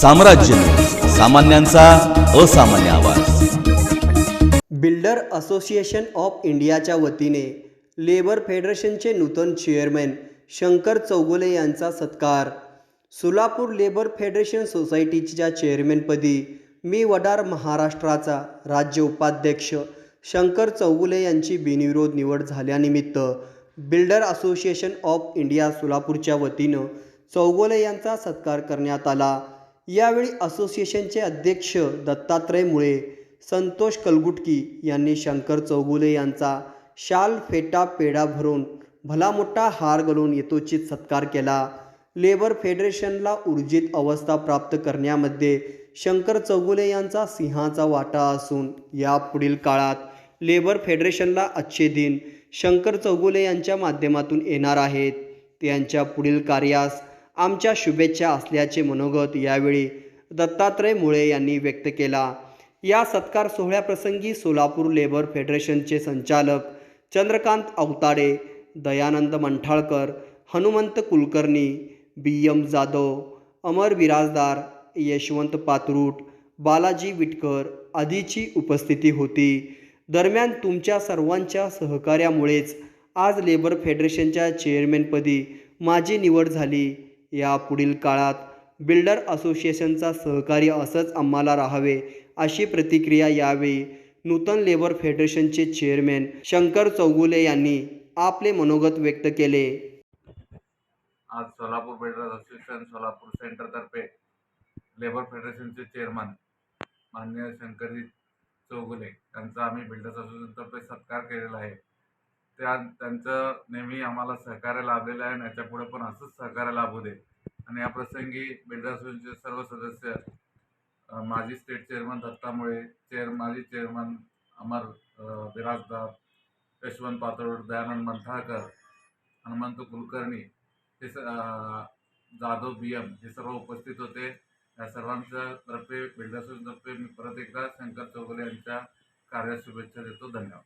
साम्राज्य. सामान्यांचा असामान्य आवाज. बिल्डर असोसिएशन ऑफ इंडियाच्या वतीने लेबर फेडरेशनचे नूतन चेअरमॅन शंकर चौगुले यांचा सत्कार. सोलापूर लेबर फेडरेशन सोसायटीच्या चेअरमॅनपदी मी वडार महाराष्ट्राचा राज्य उपाध्यक्ष शंकर चौगुले यांची बिनविरोध निवड झाल्यानिमित्त बिल्डर असोसिएशन ऑफ इंडिया सोलापूरच्या वतीनं चौगुले यांचा सत्कार करण्यात आला. यावेळी असोसिएशनचे अध्यक्ष दत्तात्रय मुळे संतोष कलगुटकी यांनी शंकर चौगुले यांचा शाल फेटा पेढा भरून भला मोठा हार घालून यथोचित सत्कार केला. लेबर फेडरेशनला ऊर्जित अवस्था प्राप्त करण्यामध्ये शंकर चौगुले यांचा सिंहाचा वाटा असून यापुढील काळात लेबर फेडरेशनला अच्छे दिन शंकर चौगुले यांच्या माध्यमातून येणार आहेत. त्यांच्या पुढील कार्यास आमच्या शुभेच्छा असल्याचे मनोगत यावेळी दत्तात्रय मुळे यांनी व्यक्त केला. या सत्कार सोहळ्याप्रसंगी सोलापूर लेबर फेडरेशनचे संचालक चंद्रकांत अवताडे दयानंद मंठाळकर हनुमंत कुलकर्णी बी एम जाधव अमर बिराजदार यशवंत पातरूट बालाजी विटकर आदीची उपस्थिती होती. दरम्यान तुमच्या सर्वांच्या सहकार्यामुळेच आज लेबर फेडरेशनच्या चेअरमॅनपदी माझी निवड झाली. या पुढील काळात बिल्डर असोसिएशनचा सहकार्य असंच आम्हाला राहावे अशी प्रतिक्रिया यावेळी नूतन लेबर फेडरेशनचे चेअरमॅन शंकर चौगुले यांनी आपले मनोगत व्यक्त केले. आज सोलापूर बिल्डर असोसिएशन सोलापूर सेंटरतर्फे लेबर फेडरेशनचे चेअरमन मान्य शंकरजी चौगुले यांचा आम्ही बिल्डर्स असोसिएशनतर्फे सत्कार केलेला आहे. त्या त्यांचं नेहमी आम्हाला सहकार्य लाभलेलं आहे आणि याच्यापुढे पण असंच सहकार्य लाभू दे. आणि या प्रसंगी बिल्डर्स असोसिएशनचे सर्व सदस्य माजी स्टेट चेअरमन दत्तामुळे चेअर माजी चेअरमन अमर बिराजदार यशवंत पातोड दयानंद मंथाळकर हनुमंत कुलकर्णी हे स जाधव बी एम हे सर्व उपस्थित होते. या सर्वांच्या तर्फे बिल्डर्स तर्फे मी परत एकदा शंकर चौगुले यांच्या कार्यास शुभेच्छा देतो. धन्यवाद.